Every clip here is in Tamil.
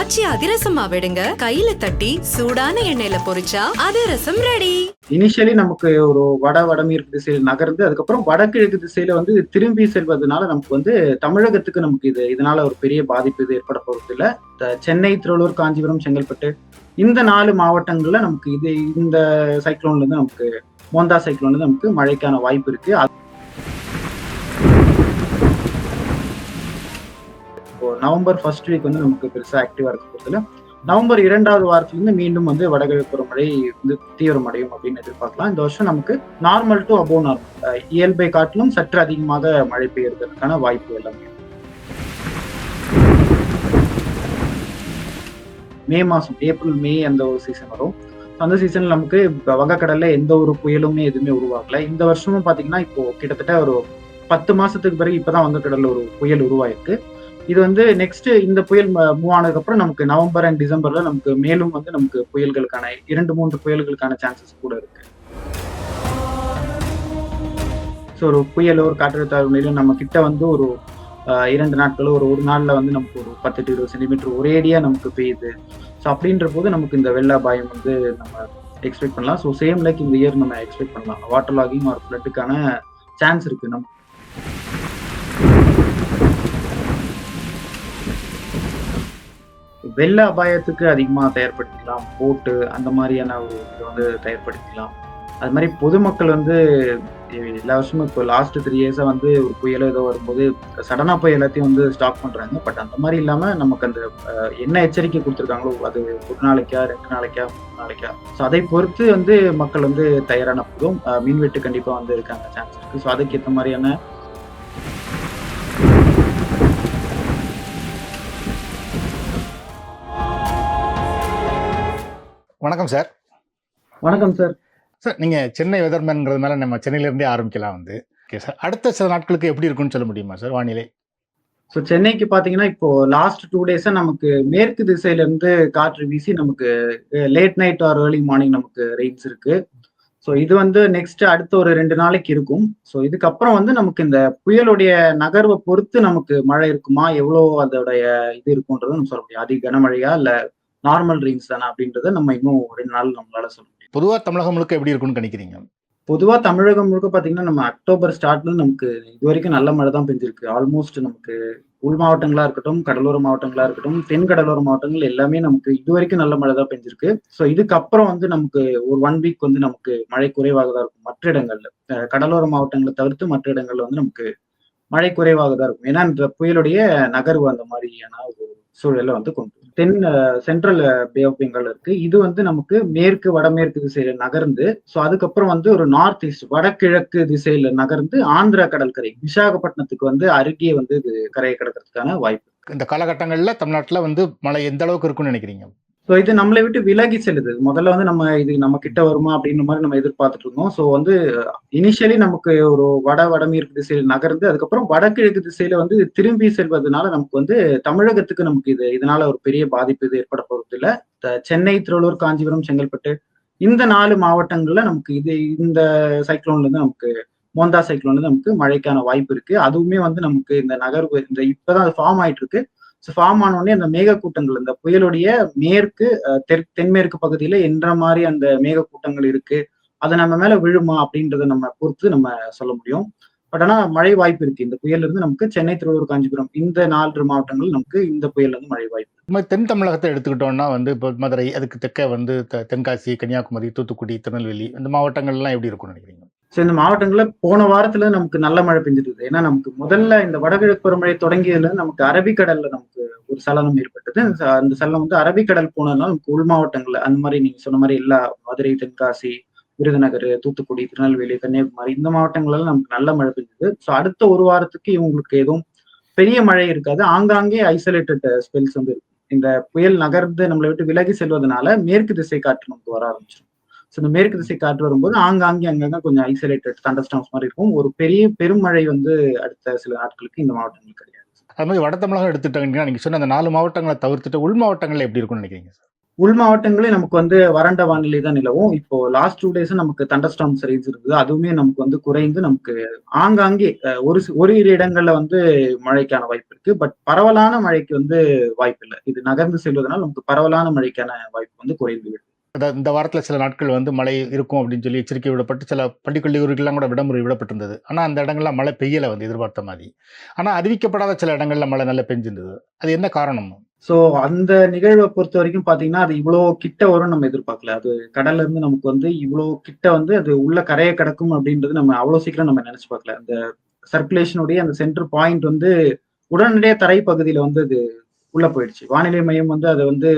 காய்ச்சி அதிரசமா விடுங்க. கையில தட்டி சூடான எண்ணெயில பொரிச்சா அதிரசம் ரெடி இனிஷியலி நமக்கு ஒரு வட வடமேற்கு திசையில் நகர்ந்து அதுக்கப்புறம் வடகிழக்கு திசையில வந்து திரும்பி செல்வதனால நமக்கு வந்து தமிழகத்துக்கு நமக்கு இது இதனால ஒரு பெரிய பாதிப்பு இது ஏற்பட போறது இல்ல. த- சென்னை திருவள்ளூர் காஞ்சிபுரம் செங்கல்பட்டு இந்த நாலு மாவட்டங்கள்ல நமக்கு இது இந்த சைக்ளோன்ல இருந்து நமக்கு மோந்தா சைக்ளோன்ல இருந்து நமக்கு மழைக்கான வாய்ப்பு இருக்கு. இப்போ நவம்பர் ஃபர்ஸ்ட் வீக் வந்து நமக்கு பெருசாக ஆக்டிவா இருக்க போகிறதுல நவம்பர் இரண்டாவது வாரத்திலிருந்து மீண்டும் வந்து வடகிழக்கு பருவமழை வந்து தீவிரமடையும் அப்படின்னு எதிர்பார்க்கலாம். இந்த வருஷம் நமக்கு நார்மல் டு அபோவ் நார்மல் இயல்பை காட்டிலும் சற்று அதிகமாக மழை பெய்யறதுக்கான வாய்ப்பு எல்லாமே. மே மாசம் ஏப்ரல் மே அந்த ஒரு சீசன் வரும். அந்த சீசன்ல நமக்கு இப்ப வங்கக்கடல்ல எந்த ஒரு புயலுமே எதுவுமே உருவாகல. இந்த வருஷமும் பாத்தீங்கன்னா இப்போ கிட்டத்தட்ட ஒரு பத்து மாசத்துக்கு பிறகு இப்பதான் வங்கக்கடல்ல ஒரு புயல் உருவாயிருக்கு. இது வந்து நெக்ஸ்ட் இந்த புயல் மூவ் ஆனதுக்கு அப்புறம் நமக்கு நவம்பர் அண்ட் டிசம்பர்ல நமக்கு மேலும் வந்து நமக்கு புயல்களுக்கான இரண்டு மூன்று புயல்களுக்கான சான்சஸ் கூட இருக்கு. ஸோ ஒரு புயலோ ஒரு காற்றழுத்த நிலையில நம்ம கிட்ட வந்து ஒரு இரண்டு நாட்களோ ஒரு ஒரு நாள்ல வந்து நமக்கு ஒரு பத்து டு இருபது சென்டிமீட்டர் ஒரேடியா நமக்கு பெய்யுது. ஸோ அப்படின்ற போது நமக்கு இந்த வெள்ள அபாயம் வந்து நம்ம எக்ஸ்பெக்ட் பண்ணலாம். ஸோ சேம் லைக் இந்த இயர் நம்ம எக்ஸ்பெக்ட் பண்ணலாம். வாட்டர் லாகிங் ஒரு ஃப்ளட்டுக்கான சான்ஸ் இருக்கு. நம்ம வெள்ள அபாயத்துக்கு அதிகமாக தயார்படுத்திக்கலாம். போட்டு அந்த மாதிரியான ஒரு இது வந்து தயார்படுத்திக்கலாம். அது மாதிரி பொதுமக்கள் வந்து எல்லா வருஷமும் இப்போ லாஸ்ட் த்ரீ இயர்ஸாக வந்து ஒரு புயல் ஏதோ வரும்போது சடனாக போய் எல்லாத்தையும் வந்து ஸ்டாப் பண்ணுறாங்க பட் அந்த மாதிரி இல்லாமல் நமக்கு அந்த என்ன எச்சரிக்கை கொடுத்துருக்காங்களோ அது ஒரு நாளைக்கா ரெண்டு நாளைக்கா மூணு நாளைக்கா. ஸோ அதை பொறுத்து வந்து மக்கள் வந்து தயாரான போதும். அஹ், மின்வெட்டு கண்டிப்பாக வந்து இருக்காங்க. சான்ஸ் இருக்குது ஸோ அதுக்கு ஏற்ற மாதிரியான வணக்கம் சார். வணக்கம் சார். சார் நீங்கள் சென்னை வெதர்மேன்ங்கிறதுனால நம்ம சென்னையிலேருந்தே ஆரம்பிக்கலாம் வந்து. Okay sir. அடுத்த சில நாட்களுக்கு எப்படி இருக்குன்னு சொல்ல முடியுமா சார் வானிலை? ஸோ சென்னைக்கு பார்த்தீங்கன்னா இப்போ லாஸ்ட் டூ டேஸா நமக்கு மேற்கு திசையில இருந்து காற்று வீசி நமக்கு late night or early morning நமக்கு ரெயின்ஸ் இருக்கு. ஸோ இது வந்து நெக்ஸ்ட் அடுத்த ஒரு ரெண்டு நாளைக்கு இருக்கும். ஸோ இதுக்கப்புறம் வந்து நமக்கு இந்த புயலுடைய நகர்வை பொறுத்து நமக்கு மழை இருக்குமா? எவ்வளோ அதோடைய இது இருக்கும்ன்றதை நம்ம சொல்ல முடியும். அதி கனமழையா இல்லை நார்மல் ரெயின்ஸ் தானே அப்படின்றத நம்ம இன்னும் ரெண்டு நாள் நம்மளால சொல்ல முடியும். பொதுவாக தமிழகம் முழுக்க எப்படி இருக்குன்னு கணிக்கிறீங்க பொதுவா தமிழகம் முழுக்க பாத்தீங்கன்னா நம்ம அக்டோபர் ஸ்டார்ட்ல நமக்கு இது வரைக்கும் நல்ல மழை தான் பெஞ்சிருக்கு. ஆல்மோஸ்ட் நமக்கு உள் மாவட்டங்களா இருக்கட்டும் கடலோர மாவட்டங்களா இருக்கட்டும் தென் கடலோர மாவட்டங்கள் எல்லாமே நமக்கு இது வரைக்கும் நல்ல மழை தான் பெஞ்சிருக்கு. ஸோ இதுக்கப்புறம் வந்து நமக்கு ஒரு ஒன் வீக் வந்து நமக்கு மழை குறைவாக தான் இருக்கும் மற்ற இடங்கள்ல. கடலோர மாவட்டங்களை தவிர்த்து மற்ற இடங்கள்ல வந்து நமக்கு மழை குறைவாக தான் இருக்கும். ஏன்னா இந்த புயலுடைய நகர்வு அந்த மாதிரியான ஒரு சூழலை வந்து கொண்டு. Then central Bay of Bengal இருக்கு. இது வந்து நமக்கு மேற்கு வடமேற்கு திசையில நகர்ந்து ஸோ அதுக்கப்புறம் வந்து ஒரு நார்த் ஈஸ்ட் வடகிழக்கு திசையில நகர்ந்து ஆந்திரா கடற்கரை விசாகப்பட்டினத்துக்கு வந்து அருகே வந்து இது கரையை கடக்கிறதுக்கான வாய்ப்பு இந்த காலகட்டங்களில் தமிழ்நாட்டில் வந்து மழை எந்த அளவுக்கு இருக்குன்னு நினைக்கிறீங்க? ஸோ இது நம்மளை விட்டு விலகி செல்லுது. முதல்ல வந்து நம்ம இது நம்ம கிட்ட வருமா அப்படின்ற மாதிரி நம்ம எதிர்பார்த்துட்டு இருந்தோம். ஸோ வந்து இனிஷியலி நமக்கு ஒரு வட வடமேற்கு திசையில் நகர்ந்து அதுக்கப்புறம் வடகிழக்கு திசையில வந்து திரும்பி செல்வதனால நமக்கு வந்து தமிழகத்துக்கு நமக்கு இது இதனால ஒரு பெரிய பாதிப்பு இது ஏற்பட போறது இல்லை. சென்னை திருவள்ளூர் காஞ்சிபுரம் செங்கல்பட்டு இந்த நாலு மாவட்டங்கள்ல நமக்கு இது இந்த சைக்ளோன்ல இருந்து நமக்கு மோந்தா சைக்ளோன்ல இருந்து நமக்கு மழைக்கான வாய்ப்பு இருக்கு. அதுவுமே வந்து நமக்கு இந்த நகர்வு இந்த இப்பதான் அது ஃபார்ம் ஆயிட்டு இருக்கு. ஸோ ஃபார்ம் ஆனோடனே அந்த மேகக்கூட்டங்கள் இந்த புயலுடைய மேற்கு தெற் தென்மேற்கு பகுதியில என்ற மாதிரி அந்த மேகக்கூட்டங்கள் இருக்கு. அது நம்ம மேல விழுமா அப்படின்றத நம்ம பொறுத்து நம்ம சொல்ல முடியும். பட் ஆனா மழை வாய்ப்பு இருக்கு. இந்த புயல் இருந்து நமக்கு சென்னை திருவள்ளூர் காஞ்சிபுரம் இந்த நாலு மாவட்டங்கள் நமக்கு இந்த புயல் இருந்து மழை வாய்ப்பு இருக்கு. மாதிரி தென் தமிழகத்தை எடுத்துக்கிட்டோம்னா வந்து இப்போ மதுரை அதுக்கு தெற்க வந்து தென்காசி கன்னியாகுமரி தூத்துக்குடி திருநெல்வேலி இந்த மாவட்டங்கள்லாம் எப்படி இருக்கும்னு நினைக்கிறீங்க? ஸோ இந்த மாவட்டங்களில் போன வாரத்துல நமக்கு நல்ல மழை பெஞ்சிட்டு ஏன்னா நமக்கு முதல்ல இந்த வடகிழக்கு பருவமழை தொடங்கியதுல நமக்கு அரபிக்கடல்ல நமக்கு ஒரு சலனம் ஏற்பட்டது. அந்த சலனம் வந்து அரபிக்கடல் போனதுனால நமக்கு உள் மாவட்டங்கள்ல அந்த மாதிரி நீங்க சொன்ன மாதிரி எல்லா மதுரை தென்காசி விருதுநகர் தூத்துக்குடி திருநெல்வேலி கன்னியாகுமரி இந்த மாவட்டங்கள்ல நமக்கு நல்ல மழை பெஞ்சது. ஸோ அடுத்த ஒரு வாரத்துக்கு இவங்களுக்கு எதுவும் பெரிய மழை இருக்காது. ஆங்காங்கே ஐசோலேட்டட் ஸ்பெல்ஸ் வந்து இந்த புயல் நகர்ந்து நம்மளை விட்டு விலகி செல்வதனால மேற்கு திசை காற்று நமக்கு வர ஆரம்பிச்சிடும் ஸோ இந்த மேற்கு திசை காற்று வரும்போது ஆங்காங்கே அங்கங்க கொஞ்சம் ஐசோலேட்டட் தண்டர்ஸ்டாம்ஸ் மாதிரி இருக்கும். ஒரு பெரிய பெருமழை வந்து அடுத்த சில நாட்களுக்கு இந்த மாவட்டங்கள் கிடையாது. அது மாதிரி வட தமிழகம் எடுத்துட்டாங்கன்னா நீங்கள் சொன்ன அந்த நாலு மாவட்டங்களை தவிர்த்துட்டு உள் மாவட்டங்களில் எப்படி இருக்கும்னு நினைக்கிறீங்க சார்? உள் மாவட்டங்களே நமக்கு வந்து வறண்ட வானிலை தான் நிலவும். இப்போ லாஸ்ட் டூ டேஸ் நமக்கு தண்டர்ஸ்டாம் சைஸ் இருக்குது. அதுவுமே நமக்கு வந்து குறைந்து நமக்கு ஆங்காங்கே ஒரு ஒரு இரு இடங்கள்ல வந்து மழைக்கான வாய்ப்பு இருக்கு. பட் பரவலான மழைக்கு வந்து வாய்ப்பு இல்லை இது நகர்ந்து செல்வதனால் நமக்கு பரவலான மழைக்கான வாய்ப்பு வந்து குறைந்து விடும் இந்த வாரத்தில் சில நாட்கள் வந்து மழை இருக்கும் அப்படின்னு சொல்லி எச்சரிக்கை விடப்பட்டு சில பள்ளிக்கல்லூரிகள்லாம் கூட விடமுறை விடப்பட்டிருந்தது. ஆனால் அந்த இடங்கள்லாம் மழை பெய்யலை வந்து எதிர்பார்த்த மாதிரி. ஆனால் அறிவிக்கப்படாத சில இடங்கள்ல மழை நல்லா பெஞ்சிருந்தது. அது என்ன காரணம்? ஸோ அந்த நிகழ்வை பொறுத்த வரைக்கும் பார்த்தீங்கன்னா அது இவ்வளோ கிட்ட வரும் நம்ம எதிர்பார்க்கல. அது கடல்ல இருந்து நமக்கு வந்து இவ்வளோ கிட்ட வந்து அது உள்ள கரையை கிடக்கும் அப்படின்றது நம்ம அவ்வளோ சீக்கிரம் நம்ம நினைச்சு பார்க்கல அந்த சர்க்குலேஷனுடைய அந்த சென்டர் பாயிண்ட் வந்து உடனடியாக தரைப்பகுதியில வந்து அது உள்ள போயிடுச்சு. வானிலை மையம் வந்து அது வந்து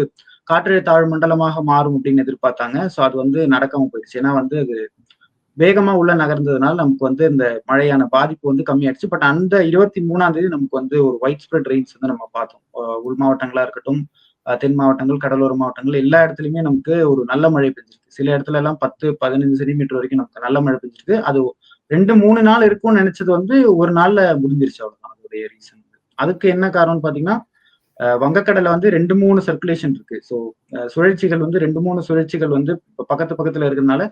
காற்றழுத்த தாழ்வு மண்டலமாக மாறும் அப்படின்னு எதிர்பார்த்தாங்க. ஸோ அது வந்து நடக்காம போயிடுச்சு. ஏன்னா வந்து அது வேகமா உள்ள நகர்ந்ததுனால நமக்கு வந்து இந்த மழையான பாதிப்பு வந்து கம்மியாயிடுச்சு. பட் அந்த இருபத்தி மூணாம் தேதி நமக்கு வந்து ஒரு ஒயிட் ஸ்ப்ரெட் ரெயின்ஸ் வந்து நம்ம பார்த்தோம். உள் மாவட்டங்களா இருக்கட்டும் தென் மாவட்டங்கள் கடலோர மாவட்டங்கள் எல்லா இடத்துலையுமே நமக்கு ஒரு நல்ல மழை பெஞ்சிருக்கு. சில இடத்துல எல்லாம் பத்து பதினஞ்சு சென்டிமீட்டர் வரைக்கும் நமக்கு நல்ல மழை பெஞ்சிருக்கு. அது ரெண்டு மூணு நாள் இருக்கும்னு நினைச்சது வந்து ஒரு நாள்ல முடிஞ்சிருச்சு அவ்வளவுதான். அதோடைய ரீசன் அதுக்கு என்ன காரணம்னு பாத்தீங்கன்னா வங்கக்கடல்ல வந்து ரெண்டு மூணு சர்க்குலேஷன் இருக்கு. ஸோ சுழற்சிகள் வந்து ரெண்டு மூணு சுழற்சிகள் வந்து பக்கத்து பக்கத்துல இருக்கிறதுனால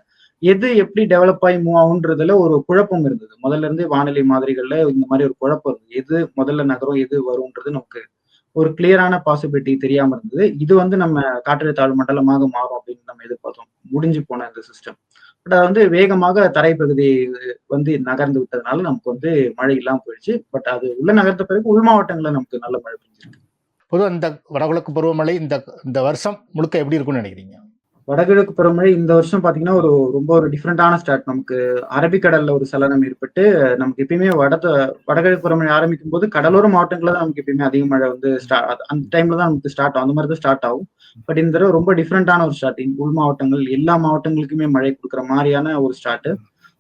எது எப்படி டெவலப் ஆகி மூவ் ஆகுன்றதுல ஒரு குழப்பம் இருந்தது. முதல்ல இருந்து வானிலை மாதிரிகள்ல இந்த மாதிரி ஒரு குழப்பம் இருந்தது. எது முதல்ல நகரும் எது வரும்ன்றது நமக்கு ஒரு கிளியரான பாசிபிலிட்டி தெரியாம இருந்தது. இது வந்து நம்ம காற்றழுத்த தாழ்வு மண்டலமாக மாறும் அப்படின்னு நம்ம எதிர்பார்த்தோம். முடிஞ்சு போன இந்த சிஸ்டம் பட் அது வந்து வேகமாக தரைப்பகுதி வந்து நகர்ந்து விட்டதுனால நமக்கு வந்து மழை இல்லாமல் போயிடுச்சு. பட் அது உள்ள நகர்த்த பிறகு உள் மாவட்டங்களில் நமக்கு நல்ல மழை பெஞ்சிருக்கு. பொதுவாக இந்த வடகிழக்கு பருவமழை இந்த இந்த வருஷம் முழுக்க எப்படி இருக்கும்னு நினைக்கிறீங்க? வடகிழக்கு பருவமழை இந்த வருஷம் பாத்தீங்கன்னா ஒரு ரொம்ப ஒரு டிஃப்ரெண்டான ஸ்டார்ட் நமக்கு அரபிக்கடல்ல ஒரு சலனம் ஏற்பட்டு நமக்கு எப்பயுமே வட வடகிழக்கு பருவமழை ஆரம்பிக்கும் போது கடலோர மாவட்டங்கள்ல தான் நமக்கு எப்பயுமே அதிக மழை வந்து ஸ்டார்ட் அந்த டைம்ல தான் நமக்கு ஸ்டார்ட் ஆகும். அந்த மாதிரி தான் ஸ்டார்ட் ஆகும். பட் இந்த தடவை ரொம்ப டிஃப்ரெண்டான ஒரு ஸ்டார்டிங் உள் மாவட்டங்கள் எல்லா மாவட்டங்களுக்குமே மழை கொடுக்குற மாதிரியான ஒரு ஸ்டார்ட்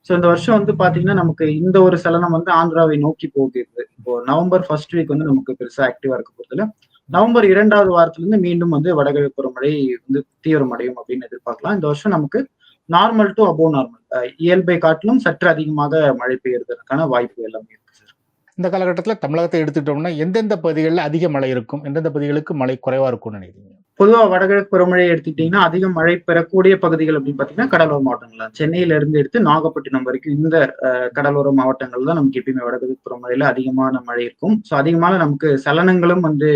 ஸோ இந்த வருஷம் வந்து பாத்தீங்கன்னா நமக்கு இந்த ஒரு சலனம் வந்து ஆந்திராவை நோக்கி போகிறது. இப்போ நவம்பர் ஃபர்ஸ்ட் வீக் வந்து நமக்கு பெருசா ஆக்டிவா இருக்க போறதுல நவம்பர் இரண்டாவது வாரத்திலிருந்து மீண்டும் வந்து வடகிழக்கு பருவமழை வந்து தீவிரமடையும் அப்படின்னு எதிர்பார்க்கலாம். இந்த வருஷம் நமக்கு நார்மல் டு அபோவ் நார்மல் இயல்பை காட்டிலும் சற்று அதிகமாக மழை பெய்யறதுக்கான வாய்ப்பு எல்லாமே இருக்கு சார் இந்த காலகட்டத்தில் தமிழகத்தை எடுத்துக்கிட்டோம்னா எந்தெந்த பகுதிகளில் அதிக மழை இருக்கும்? எந்தெந்த பகுதிகளுக்கு மழை குறைவாக இருக்கும்னு நினைக்கிறீங்க? பொதுவாக வடகிழக்கு புறமழையை எடுத்துக்கிட்டிங்கன்னா அதிக மழை பெறக்கூடிய பகுதிகள் அப்படின்னு பார்த்தீங்கன்னா கடலோர மாவட்டங்கள் தான் சென்னையில இருந்து எடுத்து நாகப்பட்டினம் வரைக்கும் இந்த அஹ், கடலோர மாவட்டங்கள் தான் நமக்கு எப்பயுமே வடகிழக்கு பருவமழையில அதிகமான மழை இருக்கும். ஸோ அதிகமான நமக்கு சலனங்களும் வந்து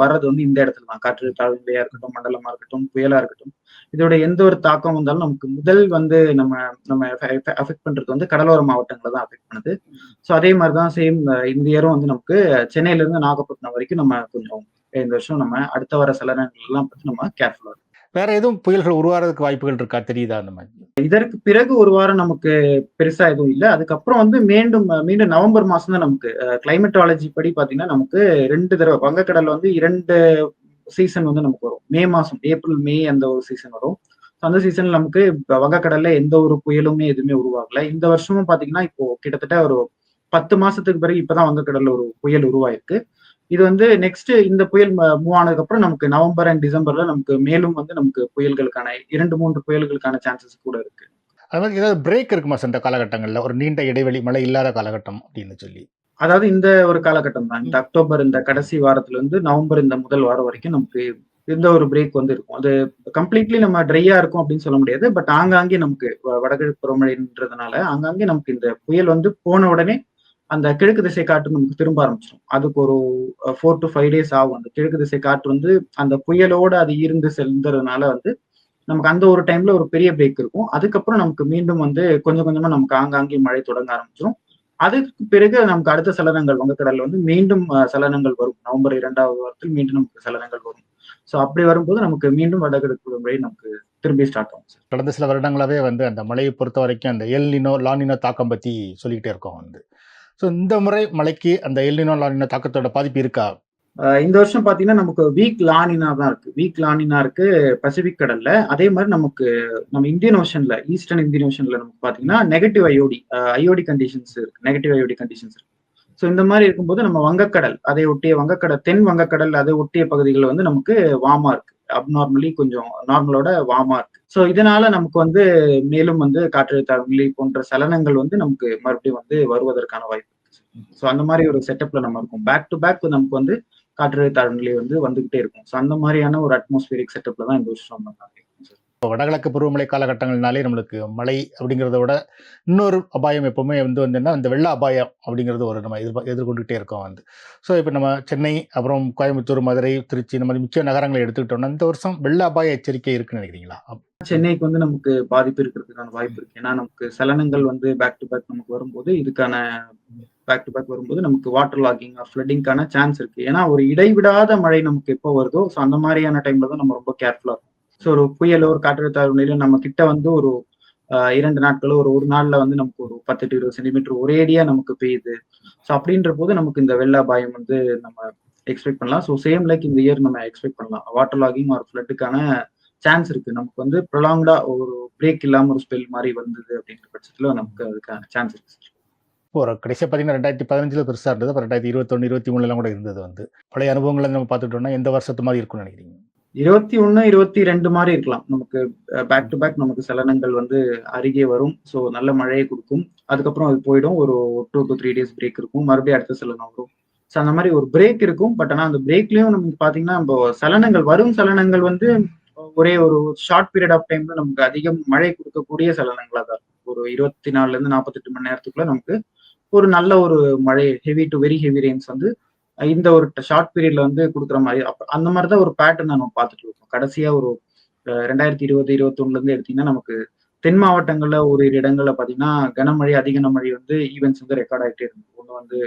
வர்றது வந்து இந்த இடத்துல தான். காற்று தாழ்நிலையா இருக்கட்டும் மண்டலமா இருக்கட்டும் புயலா இருக்கட்டும். இதோட எந்த ஒரு தாக்கம் வந்தாலும் நமக்கு முதல் வந்து நம்ம நம்ம அஃபெக்ட் பண்றது வந்து கடலோர மாவட்டங்களை தான் அஃபெக்ட் பண்ணுது. ஸோ அதே மாதிரி தான் சேம் இந்த இயரும் வந்து நமக்கு சென்னையில இருந்து நாகப்பட்டினம் வரைக்கும் நம்ம கொஞ்சம் இந்த வருஷம் நம்ம அடுத்த வர சலனங்கள் எல்லாம் பத்தி நம்ம கேர்ஃபுல்லா வேற எதுவும் புயல்கள் உருவாகிறதுக்கு வாய்ப்புகள் இருக்கா? தெரியுதா அந்த மாதிரி? இதற்கு பிறகு ஒரு வாரம் நமக்கு பெருசா எதுவும் இல்லை. அதுக்கப்புறம் வந்து மீண்டும் மீண்டும் நவம்பர் மாசம் தான் நமக்கு கிளைமேட்டாலஜி படி பாத்தீங்கன்னா நமக்கு ரெண்டு தடவை வங்கக்கடல்ல வந்து இரண்டு சீசன் வந்து நமக்கு வரும். மே மாசம் ஏப்ரல் மே அந்த ஒரு சீசன் வரும். அந்த சீசன்ல நமக்கு வங்கக்கடல்ல எந்த ஒரு புயலுமே எதுவுமே உருவாகல. இந்த வருஷமும் பாத்தீங்கன்னா இப்போ கிட்டத்தட்ட ஒரு பத்து மாசத்துக்கு பிறகு இப்பதான் வங்கக்கடல்ல ஒரு புயல் உருவாயிருக்கு. இது வந்து நெக்ஸ்ட் இந்த புயல் மூவ் ஆனதுக்கு அப்புறம் நமக்கு நவம்பர் அண்ட் டிசம்பர்ல நமக்கு மேலும் வந்து நமக்கு புயல்களுக்கான இரண்டு மூன்று புயல்களுக்கான சான்சஸ் கூட இருக்கு. அது மாதிரி ஏதாவது பிரேக் இருக்குமா சார் இந்த காலகட்டங்களில்? ஒரு நீண்ட இடைவெளி மழை இல்லாத காலகட்டம் அப்படின்னு சொல்லி. அதாவது இந்த ஒரு காலகட்டம் தான் இந்த அக்டோபர் இந்த கடைசி வாரத்துல இருந்து நவம்பர் இந்த முதல் வாரம் வரைக்கும் நமக்கு இந்த ஒரு பிரேக் வந்து இருக்கும். அது கம்ப்ளீட்லி நம்ம ட்ரையா இருக்கும் அப்படின்னு சொல்ல முடியாது. பட் ஆங்காங்கே நமக்கு வடகிழக்கு பருவமழைன்றதுனால ஆங்காங்கே நமக்கு இந்த புயல் வந்து போன உடனே அந்த கிழக்கு திசை காற்று நமக்கு திரும்ப ஆரம்பிச்சிடும் அதுக்கு ஒரு ஃபோர் டு ஃபைவ் டேஸ் ஆகும். அந்த கிழக்கு திசை காற்று வந்து அந்த புயலோட அது ஈர்ந்து செல்றதுனால வந்து நமக்கு அந்த ஒரு டைம்ல ஒரு பெரிய பிரேக் இருக்கும். அதுக்கப்புறம் நமக்கு மீண்டும் வந்து கொஞ்சம் கொஞ்சமா நமக்கு ஆங்காங்கே மழை தொடங்க ஆரம்பிச்சிடும் அதுக்கு பிறகு நமக்கு அடுத்த சலனங்கள் வங்கக்கடல்ல வந்து மீண்டும் சலனங்கள் வரும். நவம்பர் இரண்டாவது வாரத்தில் மீண்டும் நமக்கு சலனங்கள் வரும். ஸோ அப்படி வரும்போது நமக்கு மீண்டும் வடகிழக்கு முறை நமக்கு திரும்பி ஸ்டார்ட் ஆகும் சார் கடந்த சில வருடங்களாவே வந்து அந்த மழையை பொறுத்த வரைக்கும் அந்த எல்னினோ லானினோ தாக்கம் பத்தி சொல்லிக்கிட்டே இருக்கோம் வந்து. ஸோ இந்த முறை மழைக்கு அந்த எல்னினோ லானினோ தாக்கத்தோட பாதிப்பு இருக்கா? இந்த வருஷம் பார்த்தீங்கன்னா நமக்கு வீக் லானினா தான் இருக்கு. வீக் லானினா இருக்கு பசிபிக் கடல்ல. அதே மாதிரி நமக்கு நம்ம இந்தியன் ஓஷன்ல ஈஸ்டர்ன் இந்தியன் ஓஷன்ல நமக்கு பார்த்தீங்கன்னா நெகட்டிவ் ஐஓடி ஐஓடி கண்டிஷன்ஸ் இருக்கு. நெகட்டிவ் ஐஓடி கண்டிஷன்ஸ் இருக்கு. ஸோ இந்த மாதிரி இருக்கும்போது நம்ம வங்கக்கடல் அதை ஒட்டிய வங்கக்கடல் தென் வங்கக்கடல் அதை ஒட்டிய பகுதிகள் வந்து நமக்கு வாமா இருக்கு. அப்நார்மலி கொஞ்சம் நார்மலோட வாமா இருக்கு. ஸோ இதனால நமக்கு வந்து மேலும் வந்து காற்றழுத்த போன்ற சலனங்கள் வந்து நமக்கு மறுபடியும் வந்து வருவதற்கான வாய்ப்பு ஸோ அந்த மாதிரி ஒரு செட்டப்ல நம்ம இருக்கும். பேக் டு பேக் நமக்கு வந்து காற்றழுத்த தாழ்நிலை வந்து வந்துகிட்டே இருக்கும். ஸோ அந்த மாதிரியான ஒரு அட்மாஸ்பியரிக் செட்டப்ல தான் இந்த வருஷம் நம்ம இப்போ வடகிழக்கு பருவமழை காலகட்டங்கள்னாலே நம்மளுக்கு மழை அப்படிங்கிறத விட இன்னொரு அபாயம் எப்போவுமே வந்து வந்துன்னா இந்த வெள்ள அபாயம் அப்படிங்கிறது ஒரு நம்ம எதிர்பா எதிர்கொண்டுகிட்டே இருக்கோம் வந்து. ஸோ இப்போ நம்ம சென்னை அப்புறம் கோயம்புத்தூர் மதுரை திருச்சி இந்த மாதிரி முக்கிய நகரங்களை எடுத்துக்கிட்டோம்னா இந்த வருஷம் வெள்ள அபாய எச்சரிக்கை இருக்குன்னு நினைக்கிறீங்களா? சென்னைக்கு வந்து நமக்கு பாதிப்பு இருக்கிறதுக்கான வாய்ப்பு இருக்கு. ஏன்னா நமக்கு சலனங்கள் வந்து பேக் டு பேக் நமக்கு வரும்போது இதுக்கான பேக் டு பேக் வரும்போது நமக்கு வாட்டர் லாகிங் ஃப்ளட்டிங்கான சான்ஸ் இருக்கு. ஏன்னா ஒரு இடைவிடாத மழை நமக்கு எப்போ வருதோ ஸோ அந்த மாதிரியான டைம்ல தான் நம்ம ரொம்ப கேர்ஃபுல்லா இருக்கும். ஸோ ஒரு புயலோ ஒரு காற்றழுத்த தாழ்வு நம்ம கிட்ட வந்து ஒரு இரண்டு நாட்களோ ஒரு ஒரு நாள்ல வந்து நமக்கு ஒரு பத்து டு இருபது சென்டிமீட்டர் ஒரேடியா நமக்கு பெய்யுது. ஸோ அப்படின்ற போது நமக்கு இந்த வெள்ள அபாயம் வந்து நம்ம எக்ஸ்பெக்ட் பண்ணலாம். ஸோ சேம் லைக் இந்த இயர் நம்ம எக்ஸ்பெக்ட் பண்ணலாம். வாட்டர் லாகிங் ஒரு ஃப்ளட்டுக்கான சான்ஸ் இருக்கு. நமக்கு வந்து ப்ரொலாங்டா ஒரு பிரேக் இல்லாம ஒரு ஸ்பெல் மாதிரி வந்தது அப்படின்ற பட்சத்துல நமக்கு அதுக்கான சான்ஸ் இருக்கு இப்போ ஒரு கடைசியாக பார்த்தீங்கன்னா ரெண்டாயிரத்தி பதினஞ்சில் பெருசாக இருந்தது. அப்புறம் ரெண்டாயிரத்தி இருபத்தொன்று இருபத்தி மூணுலாம் கூட இருந்தது வந்து. பழைய அனுபவங்களை நம்ம பார்த்துட்டோம்னா எந்த வருஷத்து மாதிரி இருக்கும்னு நினைக்கிறீங்க? இருபத்தி ஒன்னு இருபத்தி ரெண்டு மாதிரி இருக்கலாம். நமக்கு பேக் டு பேக் நமக்கு சலனங்கள் வந்து அருகே வரும். ஸோ நல்ல மழையை கொடுக்கும். அதுக்கப்புறம் அது போயிடும். ஒரு two to three days break இருக்கும். மறுபடியும் அடுத்த சலனம் வரும். ஸோ அந்த மாதிரி ஒரு பிரேக் இருக்கும். பட் ஆனால் அந்த பிரேக்லயும் நமக்கு பாத்தீங்கன்னா நம்ம சலனங்கள் வரும் சலனங்கள் வந்து ஒரே ஒரு ஷார்ட் பீரியட் ஆஃப் டைம்ல நமக்கு அதிகம் மழை கொடுக்கக்கூடிய சலனங்களா தான் இருக்கும். ஒரு இருபத்தி நாலுல இருந்து நாற்பத்தெட்டு மணி நேரத்துக்குள்ள நமக்கு ஒரு நல்ல ஒரு மழை heavy to very heavy rains வந்து இந்த ஒரு ஷார்ட் பீரியட்ல வந்து கொடுக்குற மாதிரி அந்த மாதிரி தான் ஒரு பேட்டர்ன் நம்ம பார்த்துட்டு இருக்கோம். கடைசியா ஒரு ரெண்டாயிரத்தி இருபது இருபத்தொன்னுல இருந்து எடுத்தீங்கன்னா நமக்கு தென் மாவட்டங்கள்ல ஒரு இடங்கள்ல பாத்தீங்கன்னா கனமழை அதிக கனமழை வந்து ஈவெண்ட்ஸ் வந்து ரெக்கார்ட் ஆகிட்டே இருந்தது. ஒண்ணு வந்து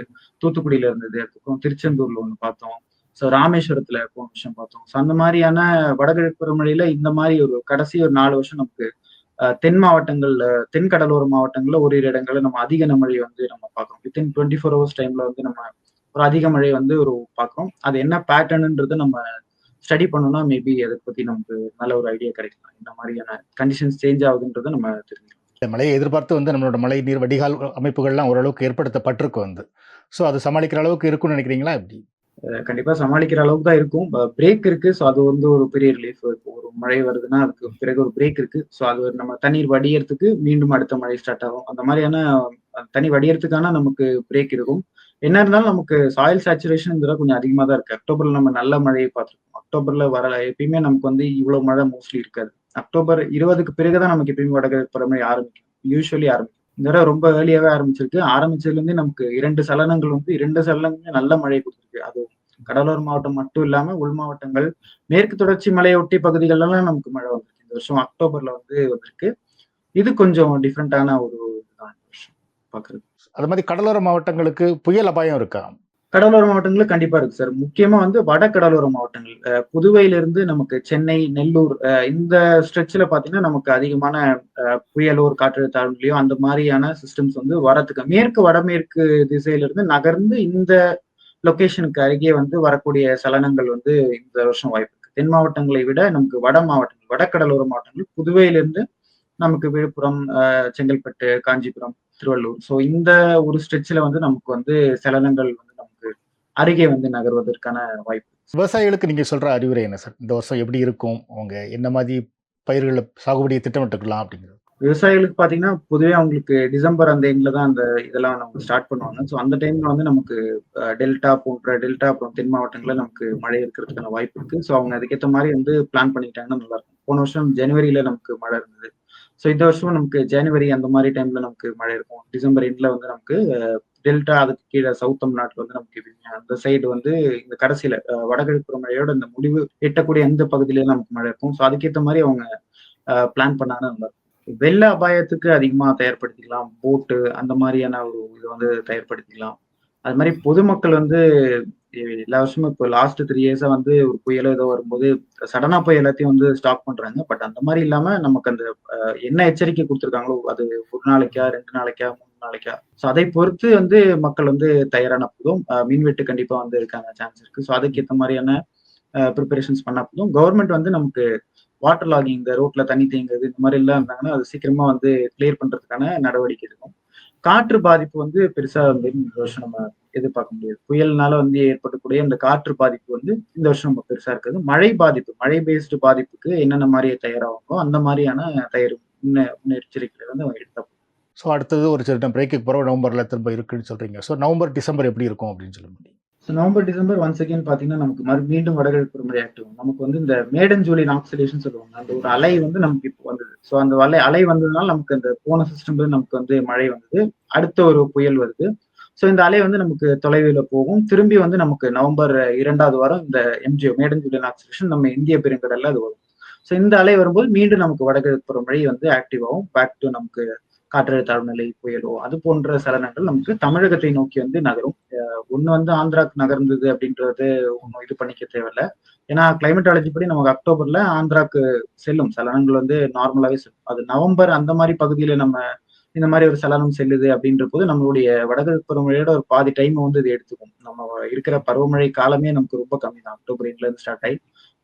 தூத்துக்குடியில இருந்தது அதுக்கப்புறம் திருச்செந்தூர்ல ஒண்ணு பார்த்தோம். ஸோ ராமேஸ்வரத்துல போன விஷயம் பார்த்தோம். ஸோ அந்த மாதிரியான வடகிழக்கு பருவமழையில இந்த மாதிரி ஒரு கடைசி ஒரு நாலு வருஷம் நமக்கு தென் மாவட்டங்கள்ல தென் கடலோர மாவட்டங்கள்ல ஒரு இரு இடங்கள்ல நம்ம அதிக கனமழை வந்து நம்ம பார்க்கறோம். வித்தின் டுவெண்ட்டி ஃபோர் ஹவர்ஸ் டைம்ல வந்து நம்ம ஒரு அதிக மழை வந்து ஒரு பார்க்கறோம் அது என்ன பேட்டர்ன்ன்றது நம்ம ஸ்டடி பண்ணோம்னா மேபி அதை பத்தி நமக்கு நல்ல ஒரு ஐடியா கிடைக்கலாம். இந்த மாதிரியான கண்டிஷன்ஸ் சேஞ்ச் ஆகுதுன்றதை நம்ம தெரிஞ்சுக்கலாம். மழையை எதிர்பார்த்து வந்து நம்மளோட மழை நீர் வடிகால் அமைப்புகள்லாம் ஓரளவுக்கு ஏற்படுத்தப்பட்டிருக்கு வந்து. ஸோ அது சமாளிக்கிற அளவுக்கு இருக்கும்னு நினைக்கிறீங்களா? எப்படி? கண்டிப்பா சமாளிக்கிற அளவுக்கு தான் இருக்கும். பிரேக் இருக்கு. ஸோ அது வந்து ஒரு பெரிய ரிலீஃப் ஒரு மழை வருதுன்னா அதுக்கு பிறகு ஒரு பிரேக் இருக்கு. ஸோ அது நம்ம தண்ணீர் வடியறதுக்கு மீண்டும் அடுத்த மழை ஸ்டார்ட் ஆகும். அந்த மாதிரியான தண்ணி வடியறதுக்கான நமக்கு பிரேக் இருக்கும். என்ன இருந்தாலும் நமக்கு சாயில் சேச்சுரேஷன் கொஞ்சம் அதிகமா தான் இருக்கு. அக்டோபர்ல நம்ம நல்ல மழையை பார்த்துருக்கோம். அக்டோபர்ல வர எப்பயுமே நமக்கு வந்து இவ்வளவு மழை மோஸ்ட்லி இருக்காது. அக்டோபர் இருபதுக்கு பிறகுதான் நமக்கு எப்பயுமே வடகிழக்கு பருவமழை ஆரம்பிக்கும். யூஸ்வலி ஆரம்பிக்கும். இந்த தடவை ரொம்ப ஏர்லியாவே ஆரம்பிச்சிருக்கு. ஆரம்பிச்சதுலேருந்து நமக்கு இரண்டு சலனங்கள் வந்து இரண்டு சலனங்களுமே நல்ல மழை கொடுத்துருக்கு. அது கடலூர் மாவட்டம் மட்டும் இல்லாம உள் மாவட்டங்கள் மேற்கு தொடர்ச்சி மலையொட்டி பகுதிகளெல்லாம் நமக்கு மழை வந்திருக்கு. இந்த வருஷம் அக்டோபர்ல வந்து வந்திருக்கு. இது கொஞ்சம் டிஃப்ரெண்டான ஒரு பாக்குறது. அது மாதிரி கடலோர மாவட்டங்களுக்கு புயல் அபாயம் இருக்கா? கடலோர மாவட்டங்கள் கண்டிப்பா இருக்கு சார். முக்கியமா வந்து வட கடலோர மாவட்டங்கள். அஹ் புதுவையில இருந்து நமக்கு சென்னை நெல்லூர் இந்த ஸ்ட்ரெச்ல பாத்தீங்கன்னா நமக்கு அதிகமான அஹ் புயலோ ஒரு காற்றழுத்த தாழ்வுலையோ அந்த மாதிரியான சிஸ்டம்ஸ் வந்து வரதுக்கு மேற்கு வடமேற்கு திசையில இருந்து நகர்ந்து இந்த லொகேஷனுக்கு அருகே வந்து வரக்கூடிய சலனங்கள் வந்து இந்த வருஷம் வாய்ப்பு இருக்கு. தென் மாவட்டங்களை விட நமக்கு வட மாவட்டங்கள் வடகடலோர மாவட்டங்கள் புதுவையிலிருந்து நமக்கு விழுப்புரம் செங்கல்பட்டு காஞ்சிபுரம் திருவள்ளூர். ஸோ இந்த ஒரு ஸ்ட்ரெச்சில் வந்து நமக்கு வந்து சலனங்கள் வந்து நமக்கு அருகே வந்து நகர்வதற்கான வாய்ப்பு. விவசாயிகளுக்கு நீங்க சொல்ற அறிவுரை என்ன சார்? இந்த வருஷம் எப்படி இருக்கும்? அவங்க என்ன மாதிரி பயிர்களை சாகுபடியை திட்டமிட்டுக்கலாம் அப்படிங்கிறது. விவசாயிகளுக்கு பாத்தீங்கன்னா பொதுவே அவங்களுக்கு டிசம்பர் அந்த எண்ட்ல தான் அந்த இதெல்லாம் நமக்கு ஸ்டார்ட் பண்ணுவாங்க. ஸோ அந்த டைம்ல வந்து நமக்கு டெல்டா போன்ற டெல்டா அப்புறம் தென் மாவட்டங்கள்ல நமக்கு மழை இருக்கிறதுக்கான வாய்ப்பு இருக்கு. ஸோ அவங்க அதுக்கேற்ற மாதிரி வந்து பிளான் பண்ணிக்கிட்டாங்கன்னா நல்லா இருக்கும். போன வருஷம் ஜனவரியில நமக்கு மழை இருந்தது. ஸோ இந்த வருஷமும் நமக்கு ஜனவரி அந்த மாதிரி டைம்ல நமக்கு மழை இருக்கும். டிசம்பர் எண்ட்ல வந்து நமக்கு டெல்டா அதுக்கு கீழே சவுத் தமிழ்நாட்டில் வந்து நமக்கு அந்த சைடு வந்து இந்த கடைசியில வடகிழக்கு மழையோட இந்த முடிவு எட்டக்கூடிய எந்த பகுதியிலே நமக்கு மழை இருக்கும். ஸோ அதுக்கேற்ற மாதிரி அவங்க பிளான் பண்ணாங்கன்னா நல்லா வெள்ள அபாயத்துக்கு அதிகமாக தயார்படுத்திக்கலாம். போட்டு அந்த மாதிரியான ஒரு இதை வந்து தயார்படுத்திக்கலாம். அது மாதிரி பொதுமக்கள் வந்து எல்லா வருஷமும் இப்போ லாஸ்ட் த்ரீ இயர்ஸா வந்து ஒரு புயலோ ஏதோ வரும்போது சடனா போய் எல்லாத்தையும் வந்து ஸ்டாக் பண்றாங்க. பட் அந்த மாதிரி இல்லாம நமக்கு அந்த என்ன எச்சரிக்கை கொடுத்துருக்காங்களோ அது ஒரு நாளைக்கா ரெண்டு நாளைக்கா மூணு நாளைக்கா. ஸோ அதை பொறுத்து வந்து மக்கள் வந்து தயாரான போதும். மீன்வெட்டு கண்டிப்பா வந்து இருக்காங்க சான்ஸ் இருக்கு. ஸோ அதுக்கேற்ற மாதிரியான ப்ரிப்பரேஷன்ஸ் பண்ண போதும். கவர்மெண்ட் வந்து நமக்கு வாட்டர் லாகிங் இந்த ரோட்ல தண்ணி தேங்குறது இந்த மாதிரி எல்லாம் இருந்தாங்கன்னா அது சீக்கிரமா வந்து கிளியர் பண்றதுக்கான நடவடிக்கை இருக்கும் காற்று பாதிப்பு வந்து பெருசா வந்து இந்த வருஷம் நம்ம எதிர்பார்க்க முடியாது. புயல்னால வந்து ஏற்படக்கூடிய இந்த காற்று பாதிப்பு வந்து இந்த வருஷம் நம்ம பெருசா இருக்குது. மழை பாதிப்பு மழை பேஸ்டு பாதிப்புக்கு என்னென்ன மாதிரி தயாராகுமோ அந்த மாதிரியான தயார் முன்ன முன்னெச்சரிக்கைகளை வந்து அவங்க எடுத்தா ஸோ அடுத்தது ஒரு சில பிரேக்கு பிறகு நவம்பரில் திரும்ப இருக்குன்னு சொல்கிறீங்க ஸோ நவம்பர் டிசம்பர் எப்படி இருக்கும் அப்படின்னு சொல்ல முடியும் so November December once again பார்த்தீங்கன்னா நமக்கு மறு மீண்டும் வடகிழக்கு பருவமழை ஆக்டிவ் நமக்கு வந்து இந்த மேடன் ஜூலியன் ஆக்சிலேஷன் சொல்லுவாங்க. அந்த ஒரு அலை வந்து நமக்கு இப்போ வந்தது. ஸோ அந்த அலை அலை வந்ததுனால நமக்கு அந்த போன சிஸ்டம் நமக்கு வந்து மழை வந்தது. அடுத்த ஒரு புயல் வருது. ஸோ இந்த அலை வந்து நமக்கு தொலைவில் போகும். திரும்பி வந்து நமக்கு நவம்பர் இரண்டாவது வாரம் இந்த எம்ஜிஓ மேடன் ஜூலியன் ஆக்சிலேஷன் நம்ம இந்திய பெருங்கடல்ல அது வரும். ஸோ இந்த அலை வரும்போது மீண்டும் நமக்கு வடகிழக்கு பருவமழை வந்து ஆக்டிவ் ஆகும். பேக் டு நமக்கு காற்றழுத்த தாழ்நிலை புயலோ அது போன்ற சலனங்கள் நமக்கு தமிழகத்தை நோக்கி வந்து நகரும். ஒன்று வந்து ஆந்திராக்கு நகர்ந்தது அப்படின்றது ஒன்றும் இது பண்ணிக்க தேவையில்ல. ஏன்னா கிளைமேட்டாலஜி படி நமக்கு அக்டோபர்ல ஆந்திராக்கு செல்லும். சலனங்கள் வந்து நார்மலாகவே செல்லும். அது நவம்பர் அந்த மாதிரி பகுதியில நம்ம இந்த மாதிரி ஒரு சலனம் செல்லுது அப்படின்ற போது நம்மளுடைய வடகிழக்கு பருவமழையோட ஒரு பாதி டைம் வந்து இது எடுத்துக்கும். நம்ம இருக்கிற பருவமழை காலமே நமக்கு ரொம்ப கம்மி தான். அக்டோபர் எண்ட்ல இருந்து ஸ்டார்ட் ஆகி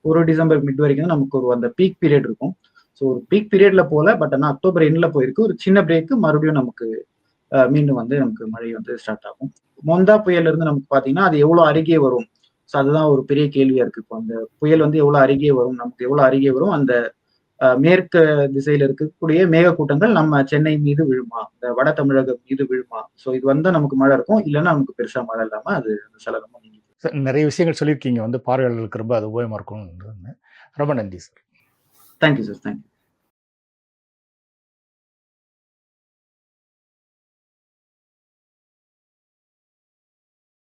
ஒரு டிசம்பர் மிட் வரைக்கும் நமக்கு ஒரு அந்த பீக் பீரியட் இருக்கும். ஸோ ஒரு பீக் பீரியட்ல போல பட் ஆனால் அக்டோபர் எண்ட்ல போயிருக்கு. ஒரு சின்ன பிரேக்கு மறுபடியும் நமக்கு மீண்டும் வந்து நமக்கு மழை வந்து ஸ்டார்ட் ஆகும். மொந்தா புயல் இருந்து நமக்கு பாத்தீங்கன்னா அது எவ்வளவு அருகே வரும்? ஸோ அதுதான் ஒரு பெரிய கேள்வியா இருக்கு. இப்போ அந்த புயல் வந்து எவ்வளவு அருகே வரும்? நமக்கு எவ்வளவு அருகே வரும்? அந்த மேற்கு திசையில இருக்கக்கூடிய மேகக்கூட்டங்கள் நம்ம சென்னை மீது விழுமா? இந்த வட தமிழகம் மீது விழுமா? ஸோ இது வந்தா நமக்கு மழை இருக்கும். இல்லைன்னா நமக்கு பெருசா மழை இல்லாம அது சலனமா நீங்க நிறைய விஷயங்கள் சொல்லியிருக்கீங்க. வந்து பார்வையாளர்களுக்கு ரொம்ப அது உபயோகமா இருக்கும் ரொம்ப நன்றி சார். Thank you sir thank you